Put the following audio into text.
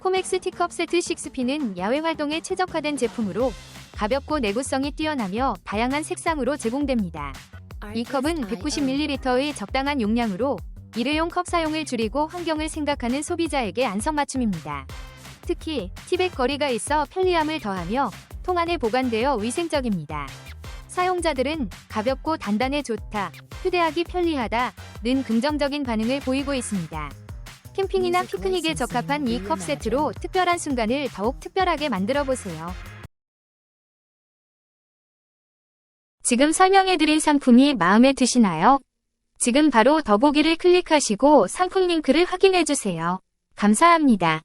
코맥스 티컵 세트 6P는 야외 활동에 최적화된 제품으로 가볍고 내구성이 뛰어나며 다양한 색상으로 제공됩니다. 이 컵은 190ml의 적당한 용량으로 일회용 컵 사용을 줄이고 환경을 생각하는 소비자에게 안성맞춤입니다. 특히 티백 거리가 있어 편리함을 더하며 통 안에 보관되어 위생적입니다. 사용자들은 가볍고 단단해 좋다, 휴대하기 편리하다 는 긍정적인 반응을 보이고 있습니다. 캠핑이나 피크닉에 적합한 이 컵 세트로 특별한 순간을 더욱 특별하게 만들어 보세요. 지금 설명해드린 상품이 마음에 드시나요? 지금 바로 더보기를 클릭하시고 상품 링크를 확인해주세요. 감사합니다.